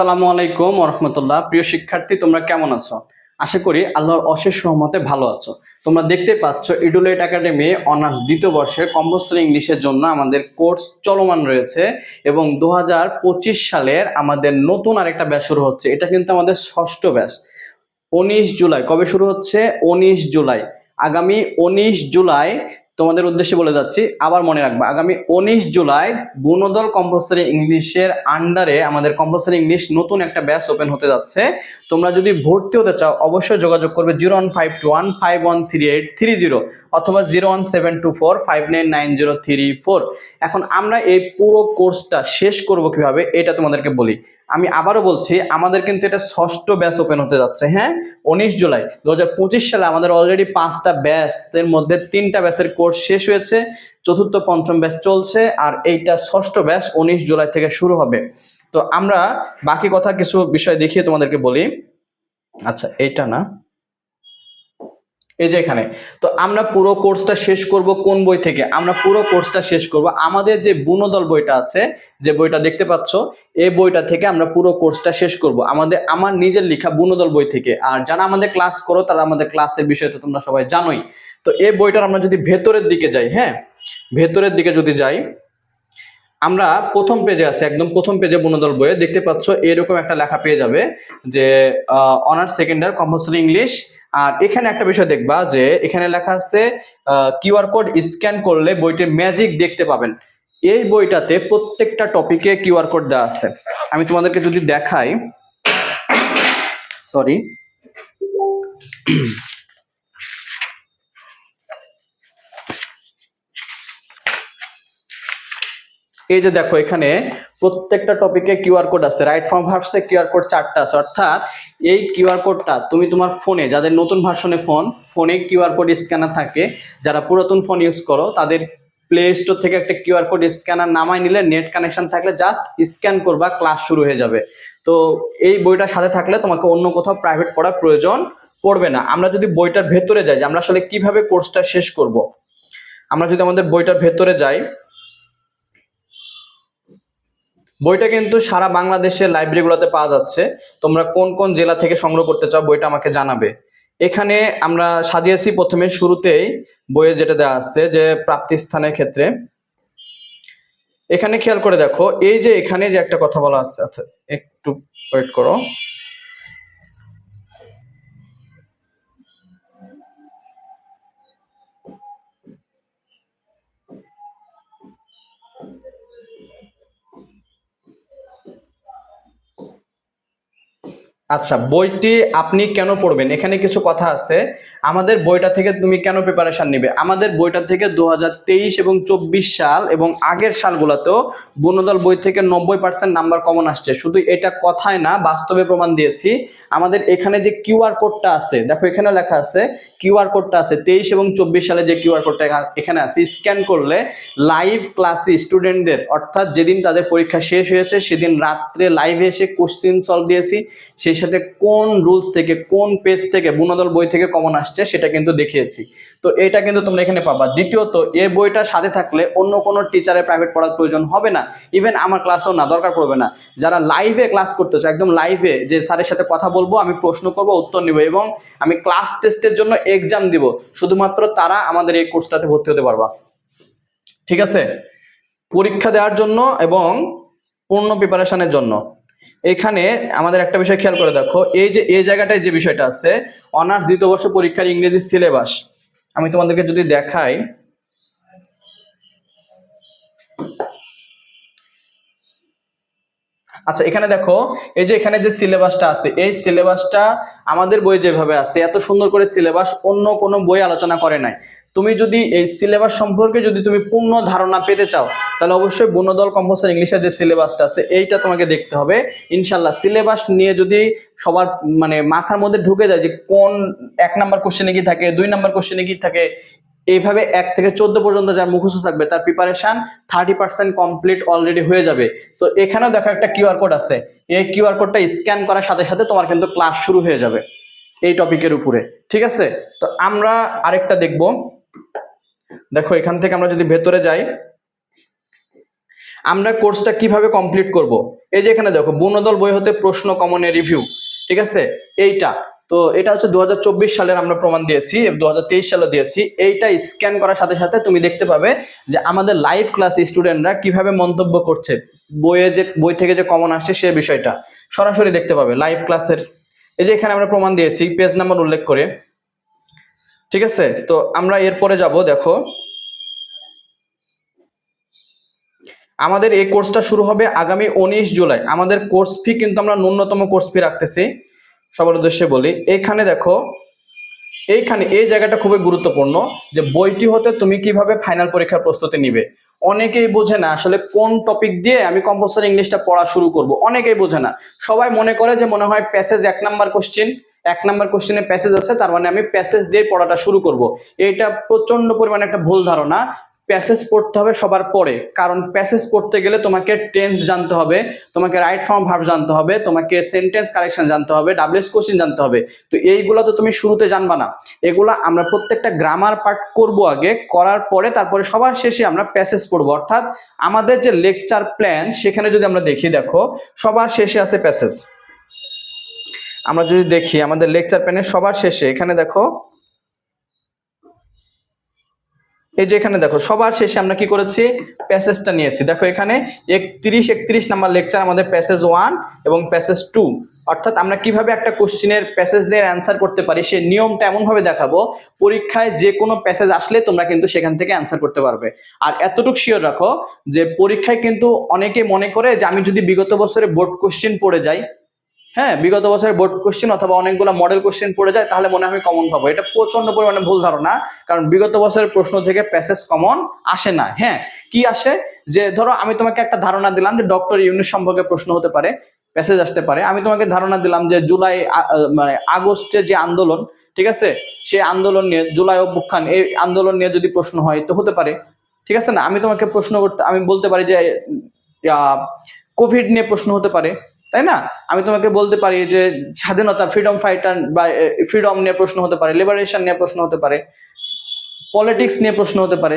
আসসালামু আলাইকুম রহমতুল্লাহ। প্রিয় শিক্ষার্থী, তোমরা কেমন আছো? আশা করি আল্লাহর অশেষ সহমতে ভালো আছো। তোমরা দেখতে পাচ্ছ ইডুলেট একাডেমি অনার্স দ্বিতীয় বর্ষের কম্পালসরি ইংলিশের জন্য আমাদের কোর্স চলমান রয়েছে এবং দু হাজার পঁচিশ সালের আমাদের নতুন আরেকটা ব্যাচ শুরু হচ্ছে। এটা কিন্তু আমাদের ষষ্ঠ ব্যাচ। উনিশ জুলাই, কবে শুরু হচ্ছে? উনিশ জুলাই। আগামী উনিশ জুলাই তোমাদের উদ্দেশ্যে বলে যাচ্ছি, আবার মনে রাখবা, আগামী উনিশ জুলাই বুনোদল কম্পালসারি ইংলিশের আন্ডারে আমাদের কম্পালসারি ইংলিশ নতুন একটা ব্যাচ ওপেন হতে যাচ্ছে। তোমরা যদি ভর্তি হতে চাও, অবশ্যই যোগাযোগ করবে zero one five two one five one three eight three zero. অথবা zero one seven two four, five nine nine zero three four. এখন আমরা এই পুরো কোর্সটা শেষ করব কীভাবে, এটা তোমাদেরকে বলি। আমি আবারও বলছি, আমাদের কিন্তু এটা ষষ্ঠ ব্যাচ ওপেন হতে যাচ্ছে হ্যাঁ? উনিশ জুলাই দু হাজার পঁচিশ সালে আমাদের অলরেডি পাঁচটা ব্যাচের মধ্যে তিনটা ব্যাচের কোর্স শেষ হয়েছে, চতুর্থ, পঞ্চম ব্যাচ চলছে, আর এইটা ষষ্ঠ ব্যাচ উনিশ জুলাই থেকে শুরু হবে। তো আমরা বাকি কথা কিছু বিষয় দেখিয়ে তোমাদেরকে বলি। আচ্ছা এটা না। এই যে এখানে। তো আমরা পুরো কোর্সটা শেষ করব কোন বই থেকে? আমরা পুরো কোর্সটা শেষ করব। আমাদের যে বুনদল বইটা আছে, যে বইটা দেখতে পাচ্ছ, এই বইটা থেকে আমরা পুরো কোর্সটা শেষ করব। আমাদের, আমার নিজের লেখা বুনদল বই থেকে। আর যারা আমাদের ক্লাস করো, তারা আমাদের ক্লাসের বিষয়ে তো তোমরা সবাই জানোই। তো এই বইটার আমরা যদি ভেতরের দিকে যাই হ্যাঁ? ভেতরের দিকে যদি যাই, আমরা প্রথম পেজে আছে, একদম প্রথম পেজে বুনদল বইয়ে। দেখতে পাচ্ছ, এরকম একটা লেখা পেয়ে যাবে যে অনার্স সেকেন্ডার কম্পালসরি ইংলিশ আর এখানে একটা বিষয় দেখবা যে এখানে লেখা আছে কিউআর কোড স্ক্যান করলে বইটির ম্যাজিক দেখতে পাবেন। এই বইটাতে প্রত্যেকটা টপিকে কিউআর কোড দেওয়া আছে। আমি তোমাদেরকে যদি দেখাই সরি এই যে দেখো, এখানে প্রত্যেকটা টপিকে কিউআর কোড আছে। রাইট ফ্রম ভার্সে কিউআর কোড চারটা আছে। অর্থাৎ এই কিউআর কোডটা তুমি তোমার ফোনে যাদের নতুন ভার্সনে ফোন ফোনে কিউআর কোড স্ক্যানার থাকে, যারা পুরাতন ফোন ইউজ করো, তাদের প্লে স্টোর থেকে একটা কিউআর কোড স্ক্যানার নামায় নিলে নেট কানেকশন থাকলে জাস্ট স্ক্যান করবা ক্লাস শুরু হয়ে যাবে। তো এই বইটার সাথে থাকলে তোমাকে অন্য কোথাও প্রাইভেট পড়ার প্রয়োজন পড়বে না। আমরা যদি বইটার ভেতরে যাই, যে আমরা আসলে কীভাবে কোর্সটা শেষ করব? আমরা যদি আমাদের বইটার ভেতরে যাই বইটা কিন্তু সারা বাংলাদেশের লাইব্রেরিগুলোতে পাওয়া যাচ্ছে। তোমরা কোন কোন জেলা থেকে সংগ্রহ করতে চাও বইটা আমাকে জানাবে। এখানে আমরা সাজিয়েছি প্রথমে শুরুতেই বইয়ে যেটা দেওয়া আছে যে প্রাপ্তি স্থানের ক্ষেত্রে। এখানে খেয়াল করে দেখো, এই যে এখানে যে একটা কথা বলা আছে আচ্ছা একটু ওয়েট করো। আচ্ছা বইটি আপনি কেন পড়বেন? এখানে কিছু কথা আছে। আমাদের বইটা থেকে তুমি কেন প্রিপারেশন নিবে? আমাদের বইটা থেকে দু হাজার তেইশ এবং চব্বিশ সাল এবং আগের সালগুলোতেও বনদল বই থেকে নব্বই পার্সেন্ট নাম্বার কমন আসছে। শুধু এটা কথায় না, বাস্তবে প্রমাণ দিয়েছি। আমাদের এখানে যে কিউআর কোডটা আছে, দেখো এখানে লেখা আছে কিউআর কোডটা আছে, তেইশ এবং চব্বিশ সালে যে কিউআর কোডটা এখানে আছে। স্ক্যান করলে লাইভ ক্লাসে স্টুডেন্টদের অর্থাৎ যেদিন তাদের পরীক্ষা শেষ হয়েছে, সেদিন রাত্রে লাইভে এসে কোশ্চিন সলভ দিয়েছি। সেই সাথে কোন রুলস থেকে, কোন পেজ থেকে, বুনদল বই থেকে কমন আসছে সেটা কিন্তু দেখিয়েছি। তো এটা কিন্তু তোমরা এখানে পাবা। দ্বিতীয়ত এই বইটা সাথে থাকলে অন্য কোনো টিচারের প্রাইভেট পড়ার প্রয়োজন হবে না। ইভেন আমার ক্লাসেও না, দরকার পড়বে না। যারা লাইভে ক্লাস করতেছে একদম লাইভে যে স্যারের সাথে কথা বলব, আমি প্রশ্ন করব, উত্তর নিব এবং আমি ক্লাস টেস্টের জন্য এক্সাম দিব, শুধুমাত্র তারা আমাদের এই কোর্সটাতে ভর্তি হতে পারবা। ঠিক আছে? পরীক্ষা দেওয়ার জন্য এবং পূর্ণ প্রিপারেশনের জন্য। এখানে আমাদের একটা বিষয় খেয়াল করে দেখো, এই যে, এই জায়গাটায় যে বিষয়টা আছে, অনার্স দ্বিতীয় বর্ষ পরীক্ষার ইংরেজি সিলেবাস। আমি তোমাদেরকে যদি দেখাই আচ্ছা এখানে দেখো, এই যে এখানে যে সিলেবাসটা আছে, এই সিলেবাসটা আমাদের বই যেভাবে আছে, এত সুন্দর করে সিলেবাস অন্য কোনো বই আলোচনা করে নাই। তুমি যদি এই সিলেবাস সম্পর্কে যদি তুমি পূর্ণ ধারণা পেতে চাও, তাহলে অবশ্যই বনদল কম্পালসারি ইংলিশের যে সিলেবাসটা আছে, এইটা তোমাকে দেখতে হবে। ইনশাল্লাহ সিলেবাস নিয়ে যদি সবার মানে মাথার মধ্যে ঢুকে যায় যে কোন এক নাম্বার কোশ্চেনে কি থাকে, দুই নাম্বার কোশ্চেনে কি থাকে, এইভাবে এক থেকে চোদ্দ পর্যন্ত যার মুখস্থ থাকবে, তার preparation thirty percent complete already হয়ে যাবে। তো এখানেও দেখো একটা কিউআর কোড আছে। এই কিউআর কোডটা স্ক্যান করার সাথে সাথে তোমার কিন্তু ক্লাস শুরু হয়ে যাবে এই টপিকের উপরে। ঠিক আছে? তো আমরা আরেকটা দেখব। দেখো, এখান থেকে আমরা যদি ভেতরে যাই, আমরা কোর্সটা কীভাবে কমপ্লিট করব? এই যে এখানে দেখো, বনদল বই হতে প্রশ্ন কমনের রিভিউ ঠিক আছে? এইটা। তো এটা হচ্ছে দু সালের আমরা প্রমাণ দিয়েছি দু হাজার তেইশ সালে দিয়েছি। এইটা স্ক্যান করার সাথে সাথে তুমি দেখতে পাবে যে আমাদের লাইভ ক্লাস স্টুডেন্টরা কীভাবে মন্তব্য করছে, বইয়ে যে, বই থেকে যে কমন আসছে সে বিষয়টা। সরাসরি দেখতে পাবে লাইভ ক্লাসের এই যে এখানে আমরা প্রমাণ দিয়েছি পেজ নাম্বার উল্লেখ করে। ঠিক আছে? তো আমরা এরপরে যাব, দেখো। আমাদের এই কোর্সটা শুরু হবে আগামী উনিশ জুলাই। আমাদের কোর্স ফি কিন্তু আমরা ন্যূনতম কোর্স ফি রাখতেছি। সবার উদ্দেশ্যে বলি এইখানে দেখো, এইখানে এই জায়গাটা খুবই গুরুত্বপূর্ণ যে বইটি হতে তুমি কীভাবে ফাইনাল পরীক্ষার প্রস্তুতি নিবে। অনেকেই বোঝে না আসলে কোন টপিক দিয়ে আমি কম্পালসারি ইংলিশটা পড়া শুরু করব। অনেকেই বোঝে না। সবাই মনে করে যে মনে হয় প্যাসেজ এক নাম্বার কোশ্চেন এক নাম্বার কোশ্চেনে প্যাসেজ আছে, তার মানে আমি প্যাসেজ দিয়ে পড়াটা শুরু করব। এটা প্রচণ্ড পরিমাণে একটা ভুল ধারণা। প্যাসেজ পড়তে হবে সবার পরে। কারণ প্যাসেজ পড়তে গেলে তোমাকে টেন্স জানতে হবে, তোমাকে রাইট ফর্ম ভার্ব জানতে হবে, তোমাকে সেন্টেন্স কারেকশন জানতে হবে ডাবলএস কোশ্চেন জানতে হবে। তো এইগুলো তো তুমি শুরুতে জানবা না। এগুলো আমরা প্রত্যেকটা গ্রামার পার্ট করব আগে, করার পরে তারপরে সবার শেষে আমরা প্যাসেজ পড়ব। অর্থাৎ আমাদের যে লেকচার প্ল্যান সেখানে যদি আমরা দেখি, দেখো, সবার শেষে আছে প্যাসেজ আমরা যদি দেখি আমাদের লেকচার প্ল্যানের সবার শেষে, এখানে দেখো, এই যে এখানে দেখো, সবার শেষে আমরা কি করেছি? প্যাসেজটা নিয়েছি। দেখো এখানে একত্রিশ একত্রিশ নাম্বার লেকচার আমাদের প্যাসেজ ওয়ান এবং প্যাসেজ টু। অর্থাৎ আমরা কীভাবে একটা কোশ্চেনের প্যাসেজের অ্যান্সার করতে পারি, সেই নিয়মটা এমনভাবে দেখাবো, পরীক্ষায় যে কোনো প্যাসেজ আসলে তোমরা কিন্তু সেখান থেকে অ্যান্সার করতে পারবে। আর এতটুকু শিওর রাখো যে পরীক্ষায় কিন্তু অনেকে মনে করে যে আমি যদি বিগত বছরে বোর্ড কোশ্চেন পড়ে যাই হ্যাঁ বিগত বছরের বোর্ড কোশ্চেন অথবা অনেকগুলো মডেল কোশ্চেন পড়ে যায়, তাহলে মনে হয় আমি কমন পাবো। এটা প্রচণ্ড পরিমাণে ভুল ধারণা, কারণ বিগত বছরের প্রশ্ন থেকে প্যাসেজ কমন আসে না। হ্যাঁ কি আসে? যে ধরো, আমি তোমাকে একটা ধারণা দিলাম যে ডক্টর ইউনিট সম্পর্কে প্রশ্ন হতে পারে প্যাসেজ আসতে পারে। আমি তোমাকে ধারণা দিলাম যে জুলাই মানে আগস্টে যে আন্দোলন, ঠিক আছে? সেই আন্দোলন নিয়ে, জুলাই অভ্যুত্থান, এই আন্দোলন নিয়ে যদি প্রশ্ন হয়, তো হতে পারে। ঠিক আছে না? আমি তোমাকে প্রশ্ন করতে, আমি বলতে পারি যে কোভিড নিয়ে প্রশ্ন হতে পারে। তাই না? আমি তোমাকে বলতে পারি যে স্বাধীনতা ফ্রিডম ফাইটার বা ফ্রিডম নিয়ে প্রশ্ন হতে পারে লিবারেশন নিয়ে প্রশ্ন হতে পারে পলিটিক্স নিয়ে প্রশ্ন হতে পারে,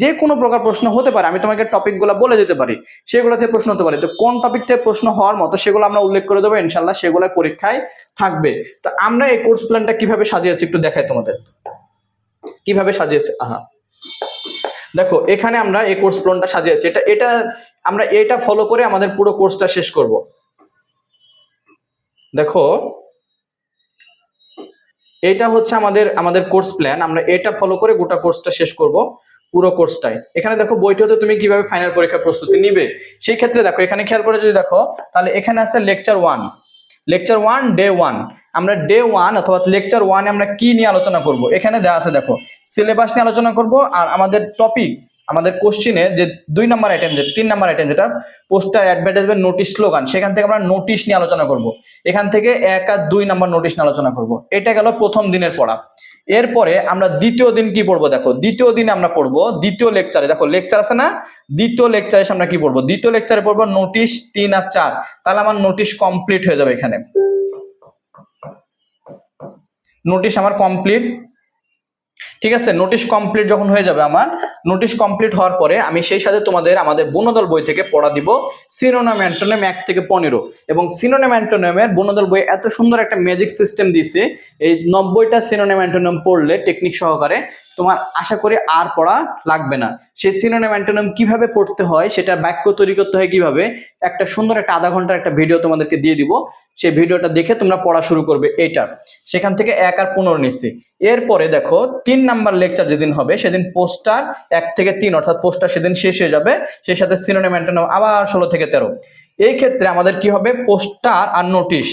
যে কোনো প্রকার প্রশ্ন হতে পারে। আমি তোমাকে টপিকগুলো বলে দিতে পারি, সেগুলো থেকে প্রশ্ন হতে পারে। তো কোন টপিক থেকে প্রশ্ন হওয়ার মতো সেগুলো আমরা উল্লেখ করে দেবো ইনশাল্লাহ সেগুলো পরীক্ষায় থাকবে। তো আমরা এই কোর্স প্ল্যানটা কীভাবে সাজিয়েছি একটু দেখাই তোমাদের। কীভাবে সাজিয়েছে? আহা। দেখো, এখানে আমরা এই কোর্স প্ল্যানটা সাজিয়েছি। এটা এটা আমরা, এটা ফলো করে আমাদের পুরো কোর্সটা শেষ করব। দেখো, এটা হচ্ছে আমাদের আমাদের কোর্স প্ল্যান আমরা এটা ফলো করে গোটা কোর্সটা শেষ করব, পুরো কোর্সটাই এখানে দেখো বইটি হতে তুমি কীভাবে ফাইনাল পরীক্ষার প্রস্তুতি নিবে? সেই ক্ষেত্রে দেখো, এখানে খেয়াল করে যদি দেখো, তাহলে এখানে আছে lecture one lecture one day one আমরা ডে ওয়ান অথবা লেকচার ওয়ানে আমরা কি নিয়ে আলোচনা করব? এখানে দেওয়া আছে, দেখো সিলেবাস নিয়ে আলোচনা করব, আর আমাদের টপিক আমাদের কোশ্চিনে যে দুই নাম্বার আইটেম যে তিন নাম্বার আইটেম যেটা পোস্টার অ্যাডভার্টাইজমেন্ট নোটিশ স্লোগান সেখান থেকে আমরা নোটিশ নিয়ে আলোচনা করব। এখান থেকে এক আর দুই নাম্বার নোটিশ নিয়ে আলোচনা করব। এটা গেল প্রথম দিনের পড়া। এরপরে আমরা দ্বিতীয় দিন কি পড়ব দেখো? দ্বিতীয় দিনে আমরা পড়ব দ্বিতীয় লেকচারে দেখো লেকচার আছে না? দ্বিতীয় লেকচারে আমরা কি পড়ব? দ্বিতীয় লেকচারে পড়ব নোটিশ তিন আর চার। তাহলে আমার নোটিশ কমপ্লিট হয়ে যাবে এখানে। নোটিশ আমার কমপ্লিট ঠিক আছে? নোটিশ কমপ্লিট যখন হয়ে যাবে আমার নোটিশ কমপ্লিট হওয়ার পরে আমি সেই সাথে তোমাদের আমাদের বনদল বই থেকে পড়া দিব। সিনোনাম অ্যান্টোনিম এক থেকে পনেরো। এবং সিনোনাম অ্যান্টোনিমের বনদল বই এত সুন্দর একটা ম্যাজিক সিস্টেম দিছে, এই নব্বইটা সিনোনাম অ্যান্টোনিম পড়লে টেকনিক সহকারে তোমার আশা করি আর পড়া লাগবে না। সেই সিনোনাম অ্যান্টোনিম কীভাবে পড়তে হয়, সেটা বাক্য তৈরি করতে হয় কীভাবে, একটা সুন্দর একটা আধা ঘণ্টার একটা ভিডিও তোমাদেরকে দিয়ে দিব। সেই ভিডিওটা দেখে তোমরা পড়া শুরু করবে এইটার সেখান থেকে এক আর পনেরো নিচ্ছি। এরপরে দেখো, তিন নাম্বার লেকচার যেদিন হবে, সেদিন পোস্টার এক থেকে তিন, অর্থাৎ পোস্টার সেদিন শেষ হয়ে যাবে। সেই সাথে সিনোনিম অ্যান্টোনিম আবার ষোলো থেকে তেরো। এই ক্ষেত্রে আমাদের কি হবে? পোস্টার আর নোটিশ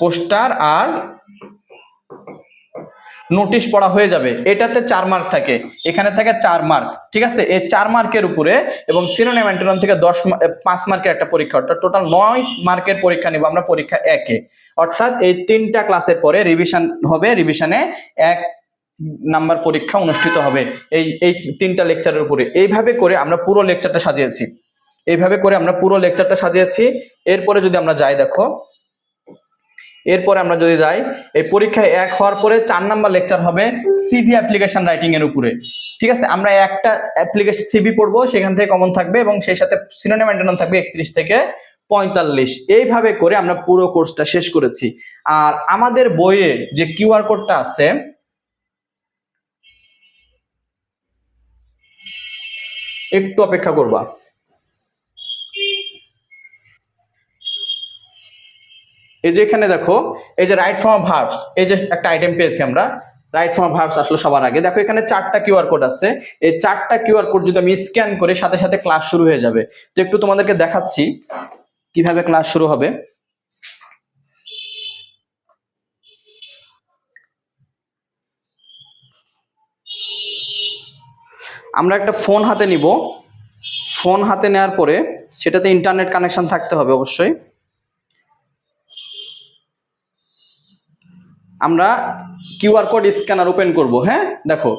পোস্টার আর নোটিশ পড়া হয়ে যাবে। এটাতে চার মার্ক থাকে। এখানে থাকে চার মার্ক ঠিক আছে? এই চার মার্কের উপরে এবং সিনোনিম অ্যান্টোনিম থেকে দশ পাঁচ মার্কের একটা পরীক্ষা, অর্থাৎ টোটাল নয় মার্কের পরীক্ষা নিব আমরা, পরীক্ষা একে। অর্থাৎ এই তিনটা ক্লাসের পরে রিভিশন হবে রিভিশনে এক নাম্বার পরীক্ষা অনুষ্ঠিত হবে। এই এই তিনটা লেকচারের উপরে। এইভাবে করে আমরা পুরো লেকচারটা সাজিয়েছি। এইভাবে করে আমরা পুরো লেকচারটা সাজিয়েছি। এরপরে যদি আমরা যাই, দেখো। এরপরে আমরা যদি যাই, এই পরীক্ষায় এক হওয়ার পরে চার নাম্বার লেকচার হবে সিভি অ্যাপ্লিকেশন রাইটিং এর উপরে। ঠিক আছে? আমরা একটা অ্যাপ্লিকেশন সিভি পড়ব, সেখান থেকে কমন থাকবে এবং সেই সাথে সিনোনিম অ্যান্টোনিম থাকবে একত্রিশ থেকে পঁয়তাল্লিশ। এইভাবে করে আমরা পুরো কোর্সটা শেষ করেছি। আর আমাদের বইয়ে যে কিউআর কোডটা আছে একটু অপেক্ষা করবা। এই যে এখানে দেখো, এই যে রাইট ফর্ম ভার্বস এই যে একটা আইটেম পেয়েছি আমরা রাইট ফর্ম ভার্বস আসলো সবার আগে। দেখো এখানে চারটা কিউআর কোড আছে। এই চারটা কিউআর কোড যদি আমি স্ক্যান করে সাথে সাথে ক্লাস শুরু হয়ে যাবে। তো একটু তোমাদেরকে দেখাচ্ছি কীভাবে ক্লাস শুরু হবে। আমরা একটা ফোন হাতে নিব। ফোন হাতে নেওয়ার পরে সেটাতে ইন্টারনেট কানেকশন থাকতে হবে অবশ্যই। আমরা কিউআর কোড স্ক্যানার ওপেন করব হ্যাঁ? দেখো।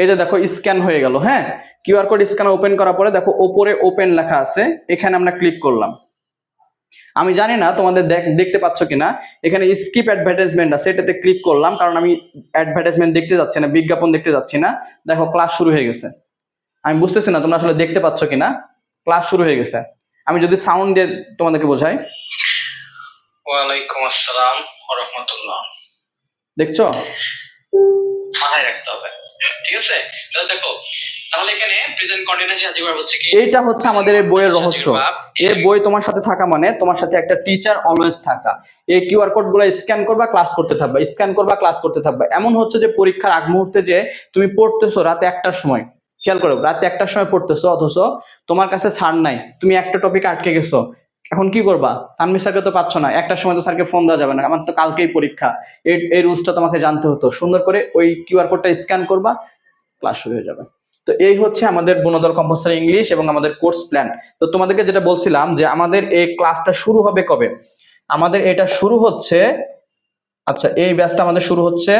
এই যে দেখো স্ক্যান হয়ে গেল হ্যাঁ? কিউআর কোড স্ক্যানার ওপেন করার পরে দেখো, ওপরে ওপেন লেখা আছে, এখানে আমরা ক্লিক করলাম। আমি জানি না তোমাদের দেখতে পাচ্ছ কিনা। এখানে স্কিপ অ্যাডভার্টাইজমেন্ট আছে এটাতে ক্লিক করলাম কারণ আমি অ্যাডভার্টাইজমেন্ট দেখতে যাচ্ছি না বিজ্ঞাপন দেখতে যাচ্ছি না। দেখো ক্লাস শুরু হয়ে গেছে। আমি বুঝতেছি না তোমরা আসলে দেখতে পাচ্ছ কিনা? ক্লাস শুরু হয়ে গেছে। আমি যদি সাউন্ড দিয়ে তোমাদেরকে বোঝাই। ওয়ালাইকুম আসসালাম রহমতুল্লাহ দেখছ? মাথায় রাখতে হবে। ঠিক আছে? দেখো তাহলে এখানে প্রেজেন্ট কন্টিনিউয়াস হচ্ছে কি এইটা হচ্ছে আমাদের এই বইয়ের রহস্য। এই বই তোমার সাথে থাকা মানে তোমার সাথে একটা টিচার অলওয়েজ থাকা। এই কিউআর কোডগুলো স্ক্যান করবা ক্লাস করতে থাকবা। স্ক্যান করবা ক্লাস করতে থাকবা। এমন হচ্ছে যে পরীক্ষার আগ মুহূর্তে যে তুমি পড়তেছো রাতে একটার সময়। খেয়াল করো রাতে একটার সময় পড়তেছো অথচ তোমার কাছে ছাড় নাই। তুমি একটা টপিক আটকে গেছো। এখন কি করবা? তানমির স্যারকে তো পাচ্ছ না। একটার সময় তো স্যারকে ফোন দেওয়া যাবে না। আমার তো কালকেই পরীক্ষা। এই এই রুলসটা তোমাকে জানতে হতো। সুন্দর করে ওই কিউআর কোডটা স্ক্যান করবা ক্লাস শুরু হয়ে যাবে। তো এই হচ্ছে আমাদের বনদল কম্পালসারি ইংলিশ এবং আমাদের কোর্স প্ল্যান। তো তোমাদেরকে যেটা বলছিলাম যে আমাদের এই ক্লাসটা শুরু হবে কবে? আমাদের এটা শুরু হচ্ছে আচ্ছা এই ব্যাচটা আমাদের শুরু হচ্ছে,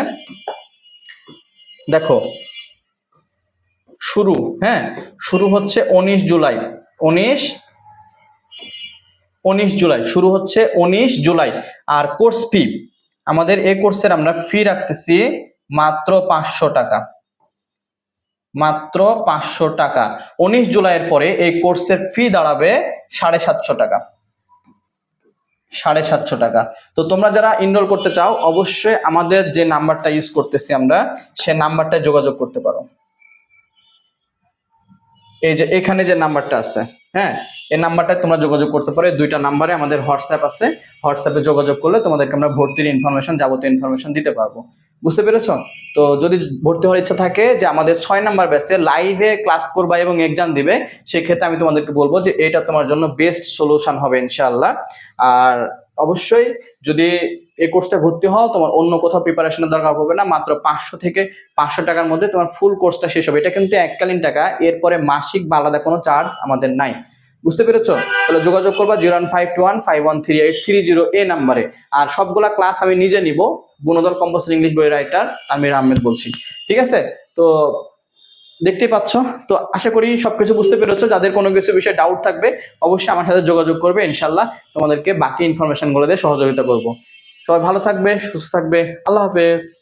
দেখো, শুরু হ্যাঁ শুরু হচ্ছে উনিশ জুলাই, উনিশ উনিশ জুলাই, শুরু হচ্ছে উনিশ জুলাই, আর কোর্স ফি, আমাদের এই কোর্সের আমরা ফি রাখতেছি মাত্র পাঁচশো টাকা। মাত্র পাঁচশো টাকা। উনিশ জুলাইয়ের পরে এই কোর্সের ফি দাঁড়াবে সাড়ে সাতশো টাকা। সাড়ে সাতশো টাকা। তো তোমরা যারা ইনরোল করতে চাও, অবশ্যই আমাদের যে নাম্বারটা ইউজ করতেছি আমরা, সে নাম্বারটায় যোগাযোগ করতে পারো। এই যে এখানে যে নাম্বারটা আছে হ্যাঁ এই নাম্বারটায় তোমরা যোগাযোগ করতে পারো। দুইটা নাম্বারে আমাদের হোয়াটসঅ্যাপ আছে। হোয়াটসঅ্যাপে যোগাযোগ করলে তোমাদেরকে আমরা ভর্তির ইনফরমেশন যাবতীয় ইনফরমেশন দিতে পারব। বুঝতে পেরেছ? তো যদি ভর্তি হওয়ার ইচ্ছা থাকে যে আমাদের ছয় নাম্বার ব্যাচে লাইভে ক্লাস করবা এবং এক্সাম দিবে, সেক্ষেত্রে আমি তোমাদেরকে বলব যে এটা তোমার জন্য বেস্ট সলিউশন হবে ইনশাআল্লাহ। আর অবশ্যই যদি এই কোর্সটা ভর্তি হও, তোমার অন্য কোথাও প্রিপারেশনের দরকার পড়বে না, মাত্র পাঁচশো থেকে পাঁচশো টাকার মধ্যে তোমার ফুল কোর্সটা শেষ হবে। এটা কিন্তু এককালীন টাকা, এরপরে মাসিক বা আলাদা কোনো চার্জ আমাদের নাই। বুঝতে পেরেছ? তাহলে যোগাযোগ করবা zero one five two one five one three eight three zero এ নাম্বারে। আর সবগুলা ক্লাস আমি নিজে নিব। গুণদল কম্পালসারি ইংলিশ বই রাইটার আমির আহমেদ বলছি। ঠিক আছে? তো দেখতেই পাচ্ছ? তো আশা করি সবকিছু বুঝতে পেরেছ। যাদের কোনো কিছু বিষয়ে ডাউট থাকবে, অবশ্যই আমার সাথে যোগাযোগ করবে, ইনশাল্লাহ তোমাদেরকে বাকি ইনফরমেশনগুলো দিয়ে সহযোগিতা করব। সবাই ভালো থাকবে, সুস্থ থাকবে। আল্লাহ হাফেজ।